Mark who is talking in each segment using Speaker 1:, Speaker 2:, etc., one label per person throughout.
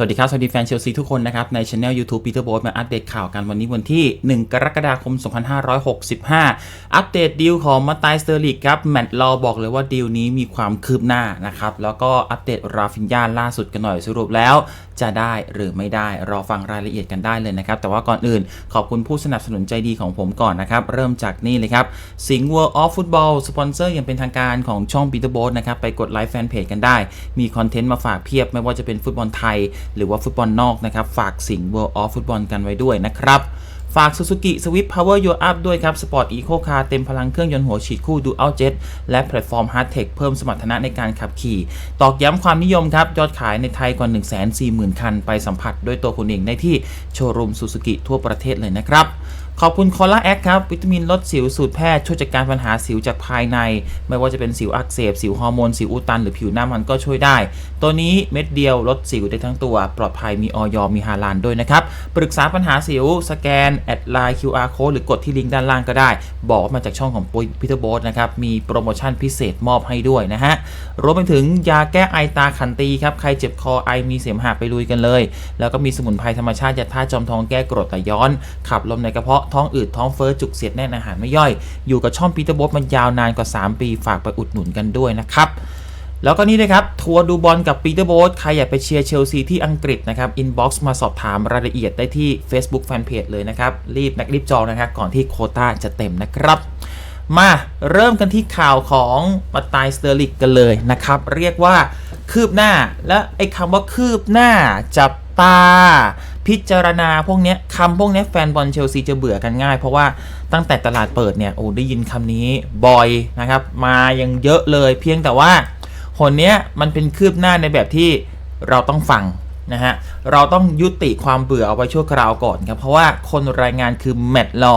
Speaker 1: สวัสดีครับ สวัสดีแฟนเชลซีทุกคนนะครับ ในช anel YouTube Peter b o มาอัปเดตข่าวกันวันนี้วันที่ 1 กรกฎาคม 2565 อัปเดตดีลของมาตายสเตอร์ลิกครับ แมตต์ลอบอกเลยว่าดีลนี้มีความคืบหน้านะครับ แล้วก็อัปเดตราฟินยาล่าสุดกันหน่อยสรุปแล้ว จะได้หรือไม่ได้รอฟังรายละเอียดกันได้เลยนะครับ แต่ว่าก่อนอื่นขอบคุณผู้สนับสนุนใจดีของผมก่อนนะครับเริ่มจากนี่เลยครับสิงห์ World of Football สปอนเซอร์อย่างเป็นทางการของช่อง Peter b o นะครับไปกดไลค์แฟนเพจกันได้ มีคอนเทนต์มาฝากเพียบไม่ว่าจะเป็นฟุตบอลไทยหรือว่าฟุตบอลนอกนะครับ ฝากสิงห์ World of Football กันไว้ด้วยนะครับ ฝาก Suzuki Swift Power Your Up ด้วยครับ Sport Eco Car เต็มพลังเครื่องยนต์หัวฉีดคู่ Dual Jet และแพลตฟอร์ม Hard Tech เพิ่มสมรรถนะในการขับขี่ ตอกย้ำความนิยมครับ ยอดขายในไทยกว่า 140,000 คัน ไปสัมผัสด้วยตัวคุณเองได้ที่โชว์รูม Suzuki ทั่วประเทศเลยนะครับ ขอบคุณคอล่าแอคครับ วิตามินลดสิวสูตรแพทย์ช่วยจัดการปัญหาสิวจากภายใน ไม่ว่าจะเป็นสิวอักเสบ สิวฮอร์โมน สิวอุดตัน หรือผิวหน้ามันก็ช่วยได้ ตัวนี้เม็ดเดียวลดสิวได้ทั้งตัว ปลอดภัยมีออยมีฮาลานด้วยนะครับ ปรึกษาปัญหาสิว สแกน แอดไลน์ QR code หรือกดที่ลิงก์ด้านล่างก็ได้ บอกว่ามาจากช่องของปุยพีเตอร์โบสนะครับ มีโปรโมชั่นพิเศษมอบให้ด้วยนะฮะ รวมไปถึงยาแก้ไอตาขันตีครับ ใครเจ็บคอไอมีเสมหะไปลุยกันเลย แล้วก็มีสมุนไพรธรรมชาติยาท่าจอมทองแก้กรดไหลย้อน ขับลมในกระเพาะท้องอืดท้องเฟ้อจุกเสียดแน่นอาหารไม่ย่อย อยู่กับช่องพีเตอร์โบสมันยาวนานกว่า 3 ปีฝากไปอุดหนุนกันด้วยนะครับแล้วก็นี่เลยครับ ทัวร์ดูบอลกับปีเตอร์โบสใครอยากไปเชียร์เชลซีที่อังกฤษนะครับอินบ็อกซ์มาสอบถามรายละเอียดได้ที่ Facebook Fanpage เลยนะครับ รีบนักรีบจองนะครับก่อนที่โคต้าจะเต็มนะครับ มาเริ่มกันที่ข่าวของมาตายสเตอร์ลิกกันเลยนะครับ เรียกว่าคืบหน้าและไอ้คำว่าคืบหน้าจับตา พิจารณาพวกเนี้ยคำพวกเนี้ยแฟนบอลเชลซีจะเบื่อกันง่าย เพราะว่าตั้งแต่ตลาดเปิดเนี่ยโอ้ได้ยินคำนี้บ่อยนะครับ มายังเยอะเลย เพียงแต่ว่าหนเนี้ยมันเป็นคืบหน้าในแบบที่เราต้องฟังนะฮะเราต้องยุติความเบื่อเอาไว้ชั่วคราวก่อนครับเพราะว่าคนรายงานคือแมตต์ลอ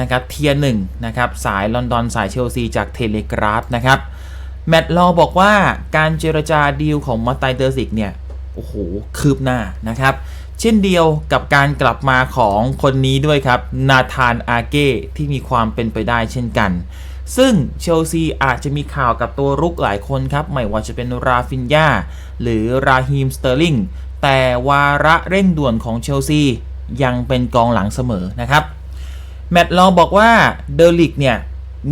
Speaker 1: นะครับเทียหนึ่งนะครับสายลอนดอนสายเชลซีจากเทเลกราฟนะครับแมตต์ลอบอกว่าการเจรจาดีลของมาตายเดอร์ซิกเนี่ยโอ้โหคืบหน้านะครับ เช่นเดียวกับการกลับมาของคนนี้ด้วยครับ นาธานอาเก้ที่มีความเป็นไปได้เช่นกัน ซึ่งเชลซีอาจจะมีข่าวกับตัวรุกหลายคนครับ ไม่ว่าจะเป็นราฟินยาหรือราฮีมสเตอร์ลิงแต่วาระเร่งด่วนของเชลซียังเป็นกองหลังเสมอนะครับ แมตต์ลองบอกว่าเดลิกเนี่ย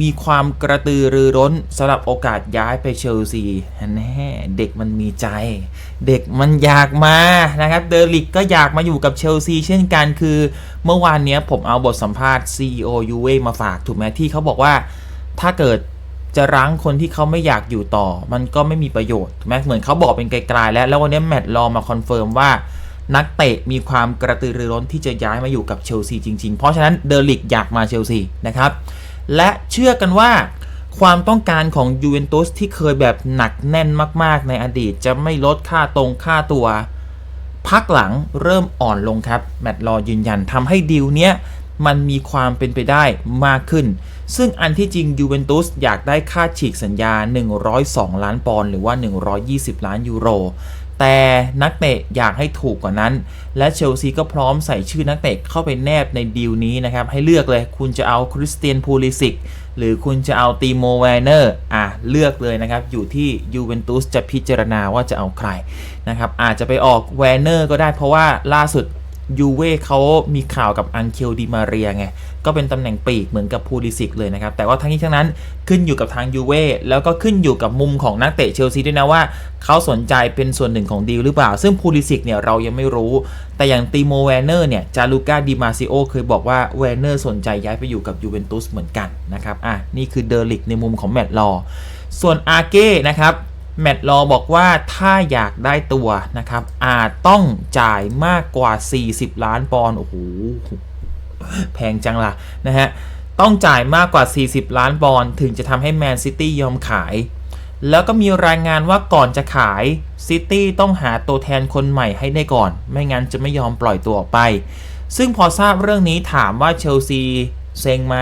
Speaker 1: มีความกระตือรือร้นสำหรับโอกาสย้ายไปเชลซีแน่เด็กมันมีใจ เด็กมันอยากมานะครับเดอลิกก็อยากมาอยู่กับเชลซีเช่นกันคือ เมื่อวานนี้ผมเอาบทสัมภาษณ์ CEO ยูเวมาฝากถูกไหมที่เขาบอกว่าถ้าเกิดจะรั้งคนที่เขาไม่อยากอยู่ต่อ มันก็ไม่มีประโยชน์ถูกไหมเหมือนเขาบอกเป็นไกลๆแล้ว แล้ววันนี้แมตต์ลอมาคอนเฟิร์มว่านักเตะมีความกระตือรือร้นที่จะย้ายมาอยู่กับเชลซีจริงๆ เพราะฉะนั้นเดอลิกอยากมาเชลซีนะครับ และเชื่อกันว่าความต้องการของยูเวนตุสที่เคยแบบหนักแน่นมากๆ ในอดีตจะไม่ลดค่าตรงค่าตัว พักหลังเริ่มอ่อนลงครับ แมตต์ลอยืนยันทำให้ดีลเนี้ยมันมีความเป็นไปได้มากขึ้น ซึ่งอันที่จริงยูเวนตุสอยากได้ค่าฉีกสัญญา 102 ล้านปอนด์หรือว่า 120 ล้านยูโร แต่นักเตะอยากให้ถูกกว่านั้น และเชลซีก็พร้อมใส่ชื่อนักเตะเข้าไปแนบในดีลนี้นะครับ ให้เลือกเลยคุณจะเอาคริสเตียนพูลิสิกหรือคุณจะเอาตีโมแวนเนอร์อะเลือกเลยนะครับ อยู่ที่ยูเวนตุสจะพิจารณาว่าจะเอาใครนะครับอาจจะไปออกแวนเนอร์ก็ได้เพราะว่าล่าสุด ยูเว่เขามีข่าวกับอังเคลดิมาเรียไง ก็เป็นตำแหน่งปีกเหมือนกับพูลิสิกเลยนะครับ แต่ว่าทั้งนี้ทั้งนั้นขึ้นอยู่กับทางยูเว่แล้วก็ขึ้นอยู่กับมุมของนักเตะเชลซีด้วยนะว่า เขาสนใจเป็นส่วนหนึ่งของดีลหรือเปล่า ซึ่งพูลิสิกเนี่ยเรายังไม่รู้ แต่อย่างตีโมแวนเนอร์เนี่ยจาลูก้าดิมาซิโอเคยบอกว่าแวนเนอร์สนใจย้ายไปอยู่กับยูเวนตุสเหมือนกันนะครับอะนี่คือเดอร์ลิกในมุมของแมตต์ลอส่วนอาเก้นะครับ แมตต์ลอบอกว่าถ้าอยากได้ตัวนะครับ อาจต้องจ่ายมากกว่า 40 ล้านปอนด์โอ้โหแพงจังล่ะนะฮะ ต้องจ่ายมากกว่า 40 ล้านปอนด์ถึงจะทำให้แมนซิตี้ยอมขาย แล้วก็มีรายงานว่าก่อนจะขายซิตี้ต้องหาตัวแทนคนใหม่ให้ได้ก่อน ไม่งั้นจะไม่ยอมปล่อยตัวออกไป ซึ่งพอทราบเรื่องนี้ถามว่าเชลซีเซ็งไหม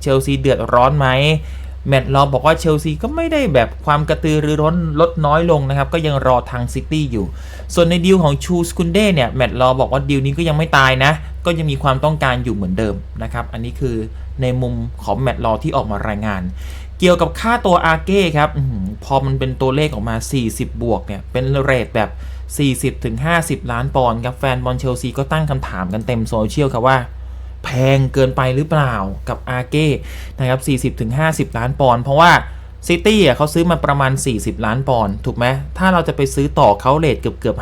Speaker 1: เชลซีเดือดร้อนไหม แมตต์ลอบอกว่าเชลซีก็ไม่ได้แบบความกระตือรือร้นลดน้อยลงนะครับ ก็ยังรอทางซิตี้อยู่ ส่วนในดีลของชูสกุนเด้เนี่ยแมตต์ลอบอกว่าดีลนี้ก็ยังไม่ตายนะ ก็ยังมีความต้องการอยู่เหมือนเดิมนะครับ อันนี้คือในมุมของแมตต์ลอที่ออกมารายงาน
Speaker 2: เกี่ยวกับค่าตัวอาเก้ครับพอมันเป็นตัวเลขออกมา 40 บวกเนี่ยเป็นเรทแบบ 40ถึง50 ล้านปอนด์ครับแฟนบอลเชลซีก็ตั้งคำถามกันเต็มโซเชียลครับว่า แพงเกินไปหรือเปล่ากับอาเก้นะครับ 40ถึง50 ล้านปอนด์เพราะว่าซิตี้อะเขาซื้อมาประมาณ 40 ล้านปอนด์ถูกไหมถ้าเราจะไปซื้อต่อเขาเลทเกือบเกือบ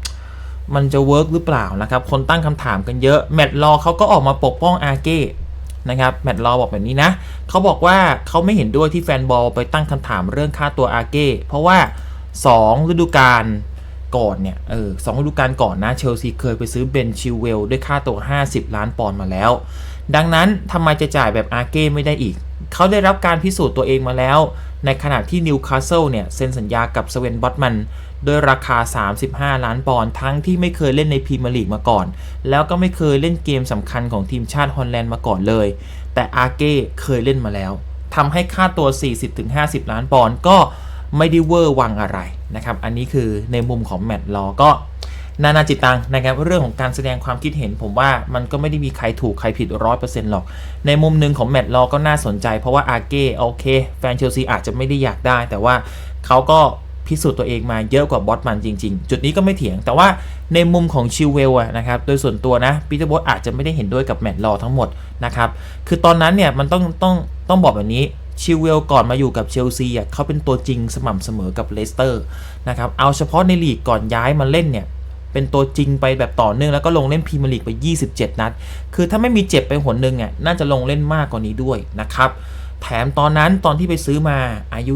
Speaker 2: 50มันจะเวิร์กหรือเปล่านะครับ คนตั้งคำถามกันเยอะ แมตต์ลอเขาก็ออกมาปกป้องอาเก้นะครับ แมตต์ลอบอกแบบนี้นะ เขาบอกว่าเขาไม่เห็นด้วยที่แฟนบอลไปตั้งคำถามเรื่องค่าตัวอาเก้ เพราะว่า 2 ฤดูกาล ก่อนเนี่ยเออสองฤดูกาลก่อนนะเชลซีเคยไปซื้อเบนชิลเวลด้วยค่าตัว 50 ล้านปอนด์มาแล้ว ดังนั้นทำไมจะจ่ายแบบอาเก้ไม่ได้อีก เขาได้รับการพิสูจน์ตัวเองมาแล้ว ในขณะที่นิวคาสเซิลเนี่ยเซ็นสัญญากับสเวนบอตมันด้วยราคา 35 ล้านปอนด์ทั้งที่ไม่เคยเล่นในพรีเมียร์ลีกมาก่อน แล้วก็ไม่เคยเล่นเกมสำคัญของทีมชาติฮอลแลนด์มาก่อนเลย แต่อาเก้เคยเล่นมาแล้วทำให้ค่าตัว 40-50 ล้านปอนด์ก็ ไม่ได้เวอร์วังอะไรนะครับ อันนี้คือในมุมของแมตต์ลอก็นานาจิตตังนะครับเรื่องของการแสดงความคิดเห็น ผมว่ามันก็ไม่ได้มีใครถูกใครผิดร้อยเปอร์เซ็นต์หรอก ในมุมหนึ่งของแมตต์ลอก็น่าสนใจ เพราะว่าอาเก้โอเค แฟนเชลซีอาจจะไม่ได้อยากได้ แต่ว่าเขาก็พิสูจน์ตัวเองมาเยอะกว่าบอสมันจริง ๆ จุดนี้ก็ไม่เถียง แต่ว่าในมุมของชิลเวลนะครับ โดยส่วนตัวนะปีเตอร์บอสอาจจะไม่ได้เห็นด้วยกับแมตต์ลอทั้งหมดนะครับคือตอนนั้นเนี่ยมันต้องต้องต้องบอกแบบนี้ ชิลเวลก่อนมาอยู่กับเชลซีอะเขาเป็นตัวจริงสม่ำเสมอกับเลสเตอร์นะครับเอาเฉพาะในลีกก่อนย้ายมาเล่นเนี่ยเป็นตัวจริงไปแบบต่อเนื่องแล้วก็ลงเล่นพรีเมียร์ลีกไป 27 นัด คือถ้าไม่มีเจ็บไปหนหนึ่งอะน่าจะลงเล่นมากกว่านี้ด้วยนะครับ แถมตอนนั้นตอนที่ไปซื้อมาอายุ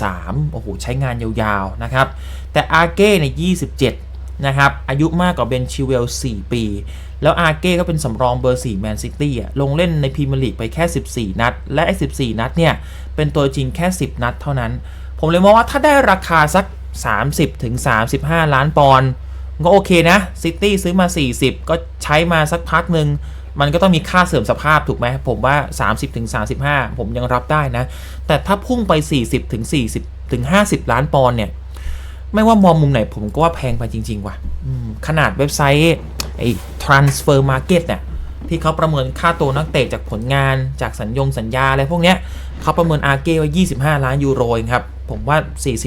Speaker 2: 23 โอ้โห ใช้งานยาวๆ นะครับ แต่อาเก้เนี่ย 27 นะครับอายุมากกว่าเบนชิเวล 4 ปี แล้วอาเก้ก็เป็นสำรองเบอร์ 4 แมนซิตี้ลงเล่นในพรีเมียร์ลีกไปแค่ 14 นัด และไอ้14 นัดเนี่ย เป็นตัวจริงแค่ 10 นัดเท่านั้น ผมเลยมองว่าถ้าได้ราคาสัก 30-35 ล้านปอนด์ก็โอเคนะซิตี้ซื้อมา 40 ก็ใช้มาสักพักหนึ่งมันก็ต้องมีค่าเสื่อมสภาพถูกไหมผมว่า 30ถึง35ผมยังรับได้นะ แต่ถ้าพุ่งไป 40ถึง40ถึง50 ล้านปอนด์เนี่ย ไม่ว่ามองมุมไหนผมก็ว่าแพงไปจริง ๆ ว่ะขนาดเว็บไซต์ไอ้ transfer market เนี่ยที่เขาประเมินค่าตัวนักเตะจากผลงานจากสัญญงสัญญาอะไรพวกเนี้ยเขาประเมินอาเก้ไว้ 25 ล้านยูโรครับ ผมว่า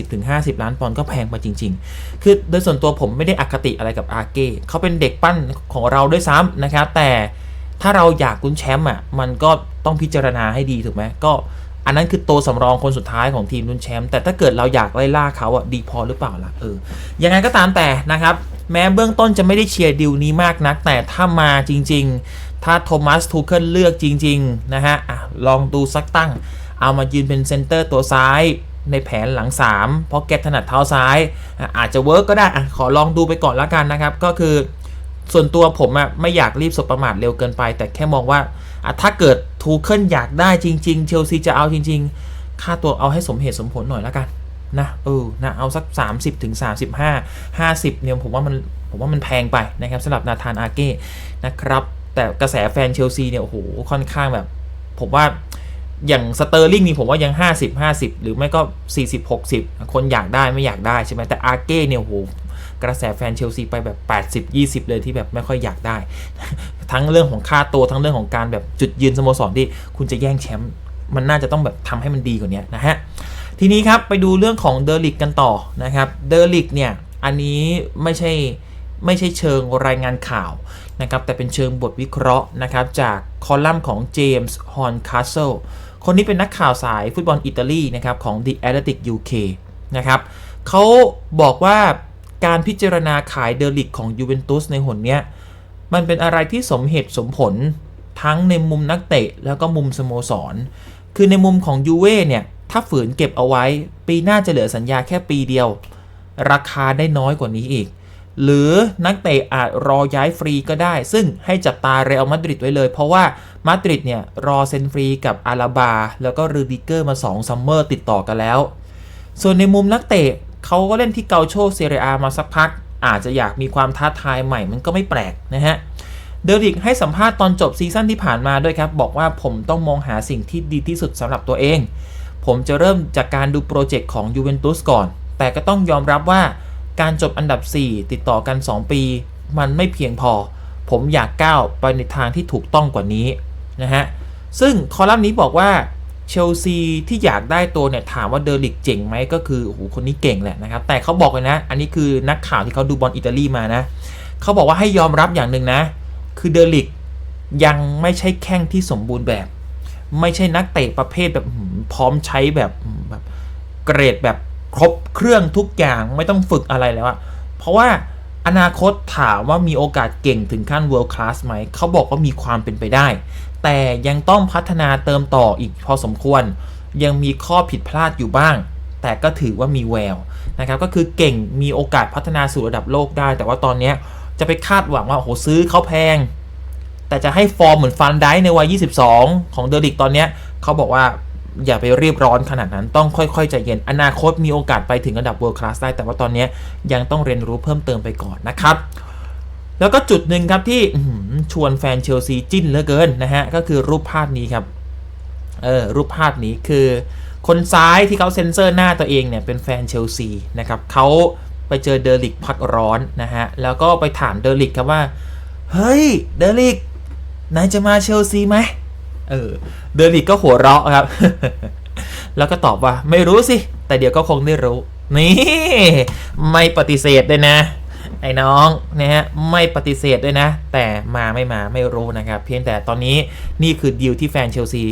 Speaker 2: 40-50 ล้านปอนด์ก็แพงไปจริง ๆ คือโดยส่วนตัวผมไม่ได้อคติอะไรกับอาเก้เขาเป็นเด็กปั้นของเราด้วยซ้ำนะครับแต่ถ้าเราอยากลุ้นแชมป์อะมันก็ต้องพิจารณาให้ดีถูกไหมก็ อันนั้นคือตัวสำรองคนสุดท้ายของทีมลุ้นแชมป์แต่ถ้าเกิดเราอยากไล่ล่าเขาอะดีพอหรือเปล่าล่ะเออยังไงก็ตามแต่นะครับ แม้เบื้องต้นจะไม่ได้เชียร์ดิวนี้มากนัก แต่ถ้ามาจริง ๆ ถ้าโทมัสทูเคิลเลือกจริง ๆ นะฮะอะลองดูสักตั้ง เอามายืนเป็นเซนเตอร์ตัวซ้ายในแผนหลัง 3 เพราะแกถนัดเท้าซ้าย อาจจะเวิร์กก็ได้อขอลองดูไปก่อนละกันนะครับ ก็คือส่วนตัวผมอะไม่อยากรีบสบประมาทเร็วเกินไป แต่แค่มองว่า อะถ้าเกิดทูเคิลอยากได้จริง ๆ เชลซีจะเอาจริง ๆ ค่าตัวเอาให้สมเหตุสมผลหน่อยและกันนะเออนะเอาสัก 30ถึง35 50เนี่ยผมว่ามันผมว่ามันแพงไปนะครับสำหรับนาธานอาเก้นะครับแต่กระแสแฟนเชลซีเนี่ยโอ้โหค่อนข้างแบบ ผมว่าอย่างสเตอร์ลิงนี่ผมว่ายัง 50 50 หรือไม่ก็ 40 60 คนอยากได้ไม่อยากได้ใช่ไหมแต่อาเก้เนี่ยโอ้โห กระแสแฟนเชลซีไปแบบ 80 20 เลยที่แบบไม่ค่อยอยากได้ ทั้งเรื่องของค่าตัวทั้งเรื่องของการแบบจุดยืนสโมสรที่คุณจะแย่งแชมป์มันน่าจะต้องแบบทำให้มันดีกว่านี้นะฮะ ทีนี้ครับไปดูเรื่องของเดอริกกันต่อนะครับเดอริกเนี่ยอันนี้ไม่ใช่ไม่ใช่เชิงรายงานข่าวนะครับแต่เป็นเชิงบทวิเคราะห์นะครับจากคอลัมน์ของเจมส์ฮอนคาสเซิลคนนี้เป็นนักข่าวสายฟุตบอลอิตาลีนะครับของ The Athletic UK นะครับเขาบอกว่า การพิจารณาขายเดอริกของยูเวนตุสในหนเนี้ย มันเป็นอะไรที่สมเหตุสมผลทั้งในมุมนักเตะแล้วก็มุมสโมสร คือในมุมของยูเว่เนี่ย ถ้าฝืนเก็บเอาไว้ ปีหน้าจะเหลือสัญญาแค่ปีเดียว ราคาได้น้อยกว่านี้อีก หรือนักเตะอาจรอย้ายฟรีก็ได้ ซึ่งให้จับตาเรอัลมาดริดไว้เลย เพราะว่ามาดริดเนี่ยรอเซ็นฟรีกับอาราบา แล้วก็รูดิเกอร์มา2ซัมเมอร์ติดต่อกันแล้ว ส่วนในมุมนักเตะ เขาก็เล่นที่เกาโชเซเรียมาสักพัก อาจจะอยากมีความท้าทายใหม่มันก็ไม่แปลกนะฮะเดริกให้สัมภาษณ์ตอนจบซีซั่นที่ผ่านมาด้วยครับ บอกว่าผมต้องมองหาสิ่งที่ดีที่สุดสำหรับตัวเอง ผมจะเริ่มจากการดูโปรเจกต์ของยูเวนตุสก่อน แต่ก็ต้องยอมรับว่าการจบอันดับ 4 ติดต่อกัน 2 ปี มันไม่เพียงพอ ผมอยากก้าวไปในทางที่ถูกต้องกว่านี้นะฮะซึ่งคอลัมน์นี้บอกว่า เชลซีที่อยากได้ตัวเนี่ยถามว่าเดอริกเจ๋งไหมก็คือโอ้โหคนนี้เก่งแหละนะครับ แต่เขาบอกเลยนะ อันนี้คือนักข่าวที่เขาดูบอลอิตาลีมานะเขาบอกว่าให้ยอมรับอย่างหนึ่งนะ คือเดอริกยังไม่ใช่แข้งที่สมบูรณ์แบบ ไม่ใช่นักเตะประเภทแบบพร้อมใช้แบบแบบเกรดแบบครบเครื่องทุกอย่างไม่ต้องฝึกอะไรแล้วอะเพราะว่าอนาคตถามว่ามีโอกาสเก่งถึงขั้น world class ไหม เขาบอกว่ามีความเป็นไปได้ แต่ยังต้องพัฒนาเติมต่ออีกพอสมควร ยังมีข้อผิดพลาดอยู่บ้าง แต่ก็ถือว่ามีแววนะครับก็คือเก่งมีโอกาสพัฒนาสู่ระดับโลกได้ แต่ว่าตอนนี้จะไปคาดหวังว่าโหซื้อเขาแพง แต่จะให้ฟอร์มเหมือนฟันไดในวัย 22 ของเดอริกตอนนี้เขาบอกว่าอย่าไปรีบร้อนขนาดนั้นต้องค่อย ๆ ใจเย็น อนาคตมีโอกาสไปถึงระดับ world class ได้ แต่ว่าตอนนี้ยังต้องเรียนรู้เพิ่มเติมไปก่อนนะครับ แล้วก็จุดหนึ่งครับที่อื้อหือชวนแฟนเชลซีจิ้นเหลือเกินนะฮะ ก็คือรูปภาพนี้ครับ เออ รูปภาพนี้คือ คนซ้ายที่เขาเซ็นเซอร์หน้าตัวเองเนี่ยเป็นแฟนเชลซีนะครับเขาไปเจอเดอริกพักร้อนนะฮะ แล้วก็ไปถามเดอริกครับว่า เฮ้ย เดอริกนายจะมาเชลซีไหมเออ เดอริกก็หัวเราะครับ แล้วก็ตอบว่าไม่รู้สิ แต่เดี๋ยวก็คงได้รู้ นี่ ไม่ปฏิเสธเลยนะ ไอ้น้องนะฮะไม่ปฏิเสธด้วยนะ แต่มาไม่มาไม่รู้นะครับ เพียงแต่ตอนนี้นี่คือดีลที่แฟนเชลซี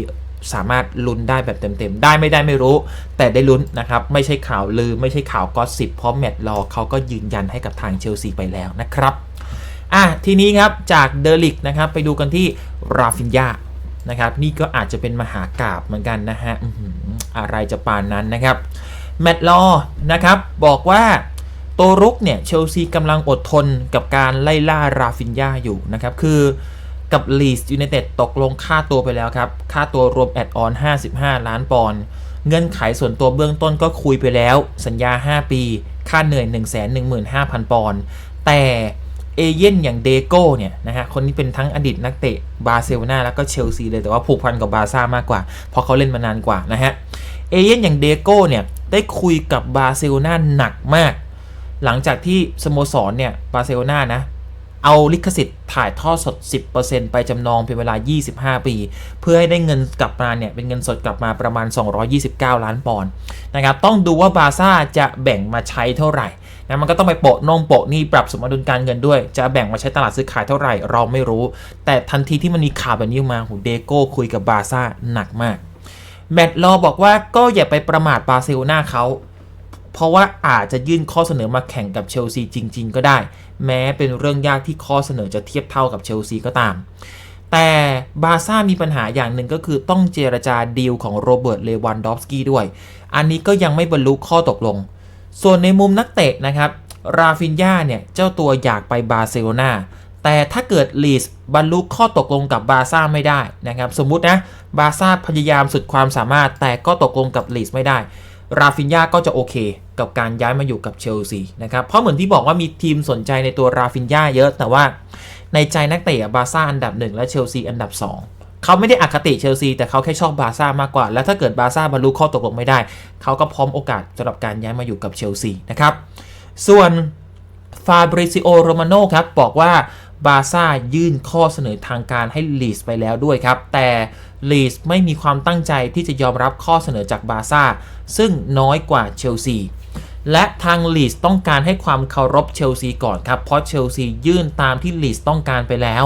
Speaker 2: สามารถลุ้นได้แบบเต็มๆ ได้ไม่ได้ไม่รู้ แต่ได้ลุ้นนะครับ ไม่ใช่ข่าวลือ ไม่ใช่ข่าวก็สิบเพราะแมตต์รอเขาก็ยืนยันให้กับทางเชลซีไปแล้วนะครับ อะ ทีนี้ครับ จากเดอริกนะครับ ไปดูกันที่ราฟินยานะครับ นี่ก็อาจจะเป็นมหากราบเหมือนกันนะฮะอื้อหืออะไรจะปานนั้นนะครับ แมตต์ลอนะครับ บอกว่า ตัวรุกเนี่ยเชลซีกำลังอดทนกับการไล่ล่าราฟินยาอยู่นะครับ คือกับลีสยูไนเต็ดตกลงค่าตัวไปแล้วครับ ค่าตัวรวมแอดออน 55 ล้านปอนด์เงื่อนไขส่วนตัวเบื้องต้นก็คุยไปแล้ว สัญญา 5 ปี ค่าเหนื่อย 115,000 ปอนด์แต่เอเย่นอย่างเดโก้เนี่ยนะฮะ คนนี้เป็นทั้งอดีตนักเตะบาร์เซโลนาแล้วก็เชลซีเลย แต่ว่าผูกพันกับบาซ่ามากกว่า เพราะเขาเล่นมานานกว่านะฮะ เอเย่นอย่างเดโก้เนี่ยได้คุยกับบาร์เซโลนาหนักมาก หลังจากที่สโมสรเนี่ยบาร์เซโลนานะ เอาลิขสิทธิ์ถ่ายทอดสด 10%ไปจำนองเป็นเวลา 25 ปี เพื่อให้ได้เงินกลับมาเนี่ยเป็นเงินสดกลับมาประมาณ 229 ล้านปอนด์นะครับต้องดูว่าบาร์ซ่าจะแบ่งมาใช้เท่าไหร่นะมันก็ต้องไปโปะนงโปะนี่ปรับสมดุลการเงินด้วย จะแบ่งมาใช้ตลาดซื้อขายเท่าไหร่เราไม่รู้ แต่ทันทีที่มันมีข่าวแบบนี้มาหูเดโก้คุยกับบาร์ซ่าหนักมากแมตต์ลอบอกว่าก็อย่าไปประมาทบาร์เซโลนาเขา เพราะว่าอาจจะยื่นข้อเสนอมาแข่งกับเชลซีจริง ๆ ก็ได้ แม้เป็นเรื่องยากที่ข้อเสนอจะเทียบเท่ากับเชลซีก็ตาม แต่บาร์ซ่ามีปัญหาอย่างหนึ่งก็คือต้องเจรจาดีลของโรเบิร์ตเลวันดอฟสกี้ด้วย อันนี้ก็ยังไม่บรรลุข้อตกลง ส่วนในมุมนักเตะนะครับราฟินยาเนี่ยเจ้าตัวอยากไปบาร์เซโลนาแต่ถ้าเกิดลีสบรรลุข้อตกลงกับบาร์ซ่าไม่ได้นะครับ สมมุตินะบาร์ซ่าพยายามสุดความสามารถแต่ก็ตกลงกับลีสไม่ได้ ราฟินยาก็จะโอเค กับการย้ายมาอยู่กับเชลซีนะครับ เพราะเหมือนที่บอกว่ามีทีมสนใจในตัวราฟินยาเยอะ แต่ว่าในใจนักเตะบาร์ซ่าอันดับหนึ่งและเชลซีอันดับสองเขาไม่ได้อคติเชลซี แต่เขาแค่ชอบบาร์ซ่ามากกว่า แล้วถ้าเกิดบาร์ซ่าบรรลุข้อตกลงไม่ได้ เขาก็พร้อมโอกาสสำหรับการย้ายมาอยู่กับเชลซีนะครับ ส่วนฟาบริซิโอโรมาโนครับบอกว่าบาร์ซ่ายื่นข้อเสนอทางการให้ลีสไปแล้วด้วยครับ แต่ ลีสไม่มีความตั้งใจที่จะยอมรับข้อเสนอจากบาร์ซ่า ซึ่งน้อยกว่าเชลซี และทางลีสต้องการให้ความเคารพเชลซีก่อนครับ เพราะเชลซียื่นตามที่ลีสต้องการไปแล้ว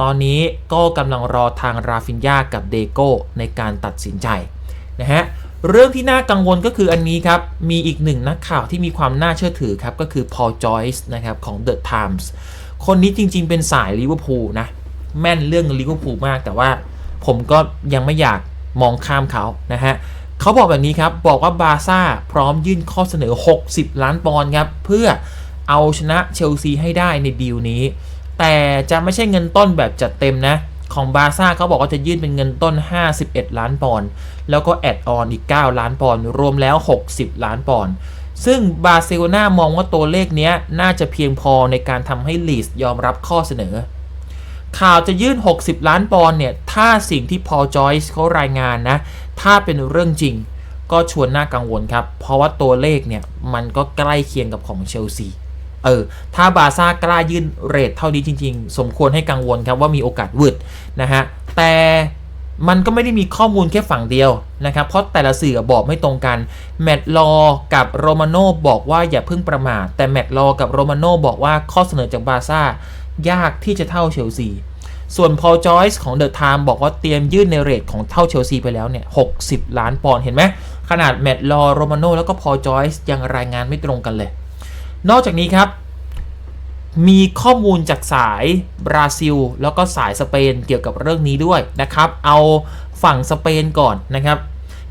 Speaker 2: ตอนนี้ก็กำลังรอทางราฟินยากับเดโก้ในการตัดสินใจนะฮะเรื่องที่น่ากังวลก็คืออันนี้ครับ มีอีกหนึ่งนักข่าวที่มีความน่าเชื่อถือครับ ก็คือพอลจอยส์นะครับของ The Times คนนี้จริงๆเป็นสายลิเวอร์พูลนะ แม่นเรื่องลิเวอร์พูลมากแต่ว่า ผมก็ยังไม่อยากมองข้ามเขานะฮะเขาบอกแบบนี้ครับ บอกว่าบาร์ซ่าพร้อมยื่นข้อเสนอ 60 ล้านปอนด์ครับ เพื่อเอาชนะเชลซีให้ได้ในดีลนี้ แต่จะไม่ใช่เงินต้นแบบจัดเต็มนะ ของบาร์ซ่าเขาบอกว่าจะยื่นเป็นเงินต้น 51 ล้านปอนด์แล้วก็แอดออนอีก 9 ล้านปอนด์รวมแล้ว 60 ล้านปอนด์ซึ่งบาร์เซโลนามองว่าตัวเลขเนี้ยน่าจะเพียงพอในการทำให้ลีสยอมรับข้อเสนอ ข่าวจะยื่น 60 ล้านปอนด์เนี่ย ถ้าสิ่งที่พอจอยส์เขารายงานนะ ถ้าเป็นเรื่องจริง ก็ชวนน่ากังวลครับ เพราะว่าตัวเลขเนี่ย มันก็ใกล้เคียงกับของเชลซี เออ ถ้าบาซ่ากล้ายื่นเรทเท่านี้จริง ๆ สมควรให้กังวลครับว่ามีโอกาสวืดนะฮะ แต่มันก็ไม่ได้มีข้อมูลแค่ฝั่งเดียวนะครับ เพราะแต่ละสื่อบอกไม่ตรงกัน แมตต์ลอกับโรมาโน่บอกว่าอย่าเพิ่งประมาท แต่แมตต์ลอกับโรมาโน่บอกว่าข้อเสนอจากบาซ่า ยากที่จะเท่าเชลซี ส่วนพอลจอยส์ของเดอะไทม์บอกว่าเตรียมยื่นในเรทของเท่าเชลซีไปแล้วเนี่ย 60 ล้านปอนด์เห็นไหม ขนาดแมตต์ลอโรมาโน่แล้วก็พอลจอยส์ยังรายงานไม่ตรงกันเลย นอกจากนี้ครับ มีข้อมูลจากสายบราซิล แล้วก็สายสเปนเกี่ยวกับเรื่องนี้ด้วยนะครับ เอาฝั่งสเปนก่อนนะครับ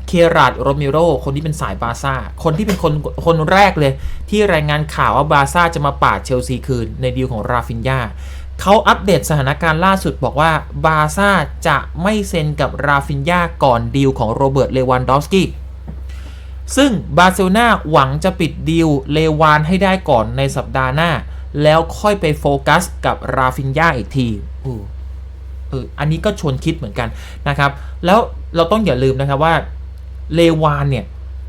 Speaker 2: เคราดโรมิโรคนที่เป็นสายบาร์ซ่า คนที่เป็นคนคนแรกเลย ที่รายงานข่าวว่าบาร์ซ่าจะมาปาดเชลซีคืนในดีลของราฟินยาเขาอัปเดตสถานการณ์ล่าสุดบอกว่าบาร์ซ่าจะไม่เซ็นกับราฟินยาก่อนดีลของโรเบิร์ตเลวันดอฟสกี้ซึ่งบาร์เซโลนาหวังจะปิดดีลเลวานให้ได้ก่อนในสัปดาห์หน้า แล้วค่อยไปโฟกัสกับราฟินยาอีกทีออันนี้ก็ชวนคิดเหมือนกันนะครับ แล้วเราต้องอย่าลืมนะครับว่า เลวานเนี่ย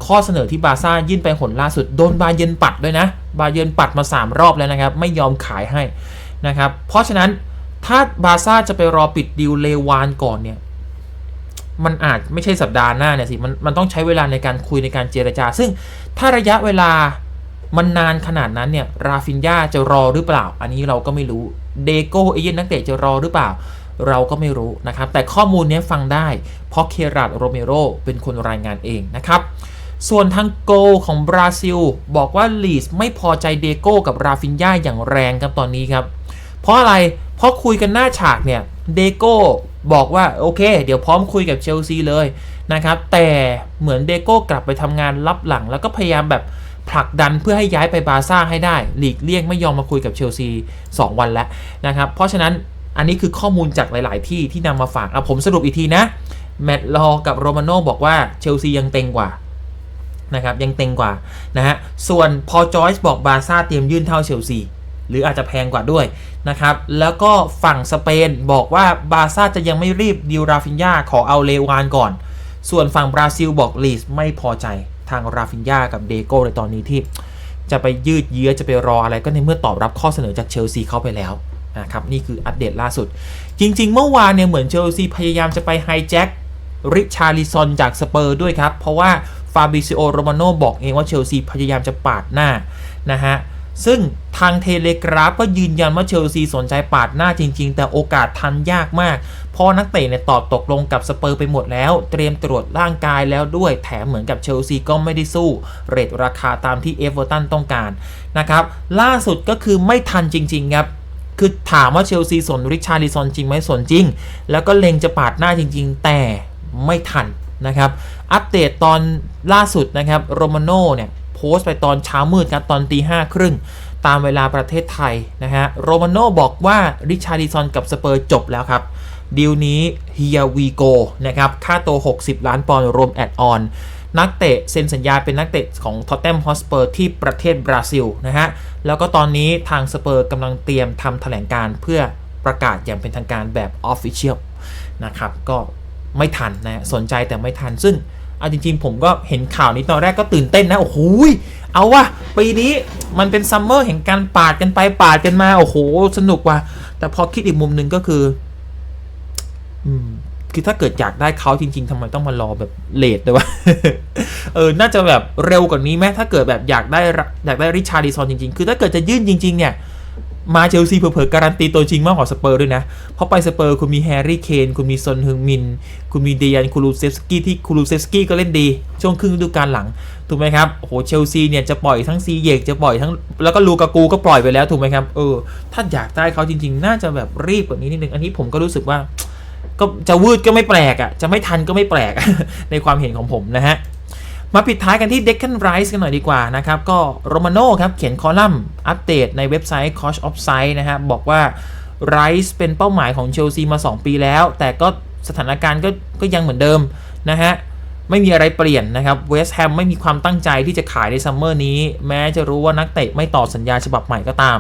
Speaker 2: ข้อเสนอที่บาร์ซ่ายื่นไปหนล่าสุด โดนบาเยร์นปัดด้วยนะ บาเยร์นปัดมา 3 รอบแล้วนะครับ ไม่ยอมขายให้นะครับ เพราะฉะนั้นถ้าบาร์ซ่าจะไปรอปิดดีลเลวานก่อนเนี่ย มันอาจไม่ใช่สัปดาห์หน้าเนี่ยสิ มันมันต้องใช้เวลาในการคุยในการเจรจา ซึ่งถ้าระยะเวลามันนานขนาดนั้นเนี่ย ราฟินยาจะรอหรือเปล่า อันนี้เราก็ไม่รู้ เดโกเอเย่นนักเตะจะรอหรือเปล่า เราก็ไม่รู้นะครับ แต่ข้อมูลนี้ฟังได้ เพราะเคราดโรเมโรเป็นคนรายงานเองนะครับ ส่วนทางโกของบราซิล บอกว่าลีสไม่พอใจเดโก้กับราฟินยาอย่างแรงครับตอนนี้ครับ เพราะอะไรเพราะคุยกันหน้าฉากเนี่ยเดโก้บอกว่าโอเค เดี๋ยวพร้อมคุยกับเชลซีเลยนะครับ แต่เหมือนเดโก้กลับไปทำงานลับหลัง แล้วก็พยายามแบบผลักดันเพื่อให้ย้ายไปบาร์ซ่าให้ได้หลีกเลี่ยงไม่ยอมมาคุยกับเชลซี 2 วันแล้วนะครับ เพราะฉะนั้น อันนี้คือข้อมูลจากหลาย ๆ ที่ที่นำมาฝากเอะผมสรุปอีกทีนะแมตต์ลอกับโรมาโน่บอกว่าเชลซียังเต็งกว่านะครับยังเต็งกว่านะฮะส่วนพอจอยส์บอกบาร์ซ่าเตรียมยื่นเท่าเชลซีหรืออาจจะแพงกว่าด้วยนะครับแล้วก็ฝั่งสเปนบอกว่าบาร์ซ่าจะยังไม่รีบดิวราฟินยาขอเอาเลวานก่อน ส่วนฝั่งบราซิลบอกลีสไม่พอใจทางราฟินยากับเดโก้ในตอนนี้ที่จะไปยืดเยื้อจะไปรออะไรก็ในเมื่อตอบรับข้อเสนอจากเชลซีเข้าไปแล้ว นะครับนี่คืออัปเดตล่าสุด จริง ๆ เมื่อวานเนี่ยเหมือนเชลซีพยายามจะไปไฮแจ็คริชาริซอนจากสเปอร์ด้วยครับ เพราะว่าฟาบิซิโอโรมาโนบอกเองว่าเชลซีพยายามจะปาดหน้านะฮะซึ่งทางเทเลกราฟก็ยืนยันว่าเชลซีสนใจปาดหน้าจริง ๆ แต่โอกาสทันยากมาก เพราะนักเตะเนี่ยตอบตกลงกับสเปอร์ไปหมดแล้ว เตรียมตรวจร่างกายแล้วด้วย แถมเหมือนกับเชลซีก็ไม่ได้สู้ เรทราคาตามที่เอเวอร์ตันต้องการนะครับ ล่าสุดก็คือไม่ทันจริง ๆ ครับ คือถามว่าเชลซีสนริชาริซอนจริงไหมสนจริง แล้วก็เล็งจะปาดหน้าจริง ๆ แต่ไม่ทันนะครับ อัปเดตตอนล่าสุดนะครับโรมาโน่เนี่ยโพสต์ไปตอนเช้ามืดครับตอนตีห้าครึ่งตามเวลาประเทศไทยนะฮะโรมาโน่บอกว่าริชาริซอนกับสเปอร์จบแล้วครับดีลนี้ here we go นะครับ ค่าตัว 60 ล้านปอนด์รวมแอดออน นักเตะเซ็นสัญญาเป็นนักเตะของท็อตแ h มฮอสเปอร์ที่ประเทศบราซิลนะฮะ แล้วก็ตอนนี้ทางสเปอร์กำลังเตรียมทำแถลงการเพื่อประกาศอย่างเป็นทางการแบบ Official นะครับ ก็ไม่ทันนะสนใจแต่ไม่ทัน ซึ่งเอาจริงๆ ผมก็เห็นข่าวนี้ตอนแรกก็ตื่นเต้นนะ โอ้โหเอาวะปีนี้มันเป็นซัมเมอร์แห่งการปาดกันไปปาดกันมา โอ้โห สนุกว่ะแต่พอคิดอีกมุมหนึ่งก็คือ อืม คือถ้าเกิดอยากได้เขาจริง ๆทำไมต้องมารอแบบเลทด้วยวะเออน่าจะแบบเร็วกว่านี้ไหมถ้าเกิดแบบอยากได้รัอยากได้ริชาร์ดิซอนจริงๆ คือถ้าเกิดจะยื่นจริง ๆ เนี่ยมาเชลซีเผลอๆการันตีตัวจริงมากกว่าสเปอร์ด้วยนะ เพราะไปสเปอร์คุณมีแฮร์รี่เคนคุณมีซอนฮึงมิน คุณมีเดียนคูลูเซฟสกี้ที่คูลูเซฟสกี้ก็เล่นดี ช่วงครึ่งฤดูกาลหลัง ถูกไหมครับโอ้โหเชลซีเนี่ยจะปล่อยทั้งซีเยกจะปล่อยทั้ง แล้วก็ลูกากูก็ปล่อยไปแล้วถูกไหมครับ เออ ถ้าอยากได้เขาจริง ๆ น่าจะแบบรีบกว่านี้นิดนึง อันนี้ผมก็รู้สึกว่า ก็จะวืดก็ไม่แปลกอะ่ะ จะไม่ทันก็ไม่แปลก ในความเห็นของผมนะฮะ มาปิดท้ายกันที่ Deccan Rise กันหน่อยดีกว่านะครับ ก็โรมาโน่ครับ เขียนคอลัมน์อัปเดตในเว็บไซต์ Coach of Site นะฮะบอกว่า Rice เป็นเป้าหมายของเชลซีมา 2 ปีแล้ว แต่ก็สถานการณ์ก็ก็ยังเหมือนเดิมนะฮะ ไม่มีอะไรเปลี่ยนนะครับเวสต์แฮมไม่มีความตั้งใจที่จะขายในซัมเมอร์นี้ แม้จะรู้ว่านักเตะไม่ต่อสัญญาฉบับใหม่ก็ตาม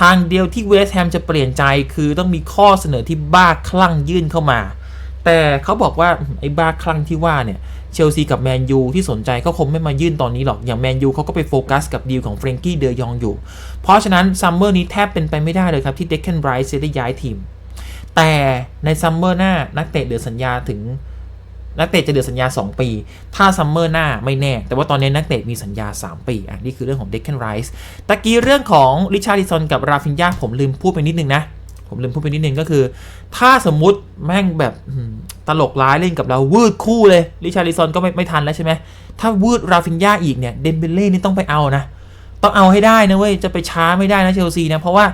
Speaker 2: ทางเดียวที่เวสต์แฮมจะเปลี่ยนใจคือต้องมีข้อเสนอที่บ้าคลั่งยื่นเข้ามา แต่เขาบอกว่าไอ้บ้าคลั่งที่ว่าเนี่ยเชลซีกับแมนยูที่สนใจก็คงไม่มายื่นตอนนี้หรอก อย่างแมนยูเขาก็ไปโฟกัสกับดีลของเฟรนกี้เดยองอยู่ เพราะฉะนั้นซัมเมอร์นี้แทบเป็นไปไม่ได้เลยครับที่เดคเคนไบรท์จะได้ย้ายทีม แต่ในซัมเมอร์หน้านักเตะเดือสัญญาถึง นักเตะจะเดือสัญญา 2 ปี ถ้าซัมเมอร์หน้าไม่แน่ แต่ว่าตอนนี้นักเตะมีสัญญา 3 ปีอะนี่คือเรื่องของเด็กแคนไรส์ตะกี้เรื่องของริชาร์ดิสันกับราฟินยาผมลืมพูดไปนิดนึงนะ ผมลืมพูดไปนิดนึงก็คือ ถ้าสมมุติแม่งแบบตลกร้ายเล่นกับเราวืดคู่เลยริชาร์ดิสันก็ไม่ไม่ทันแล้วใช่ไหมถ้าวืดราฟินยาอีกเนี่ยเดมเบเล่นี่ต้องไปเอานะต้องเอาให้ได้นะเว้ยจะไปช้าไม่ได้นะเชลซีนะเพราะว่า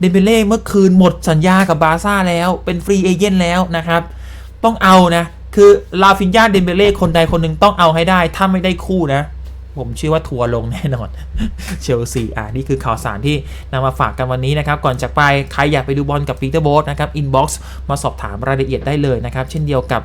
Speaker 2: เดมเบเล่เมื่อคืนหมดสัญญากับบาร์ซ่าแล้วเป็นฟรีเอเจนต์แล้วนะครับ ต้องเอานะ คือลาฟินยาเดมเบเล่คนใดคนหนึ่งต้องเอาให้ได้ ถ้าไม่ได้คู่นะ ผมเชื่อว่าทัวร์ลงแน่นอนเชลซีอ่านี่คือข่าวสารที่นำมาฝากกันวันนี้นะครับ ก่อนจากไป ใครอยากไปดูบอลกับปีเตอร์โบสนะครับอินบ็อกซ์มาสอบถามรายละเอียดได้เลยนะครับ เช่นเดียวกับ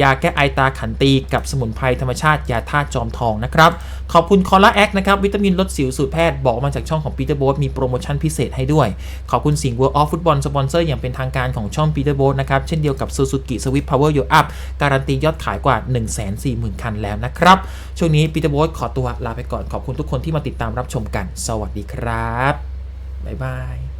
Speaker 2: ยาแก้ไอตาขันตีกับสมุนไพรธรรมชาติ ยาธาตุจอมทองนะครับ ขอบคุณคอลลาแอคนะครับ วิตามินลดสิวสูตรแพทย์บอกมาจากช่องของปีเตอร์โบสมีโปรโมชั่นพิเศษให้ด้วย ขอบคุณสิงห์ World of Football สปอนเซอร์อย่างเป็นทางการของช่องปีเตอร์โบสนะครับ เช่นเดียวกับ Suzuki Swift Power Your Up การันตียอดขายกว่า 140,000 คันแล้วนะครับ ช่วงนี้ปีเตอร์โบสขอตัวลาไปก่อนขอบคุณทุกคนที่มาติดตามรับชมกัน สวัสดีครับบ๊ายบาย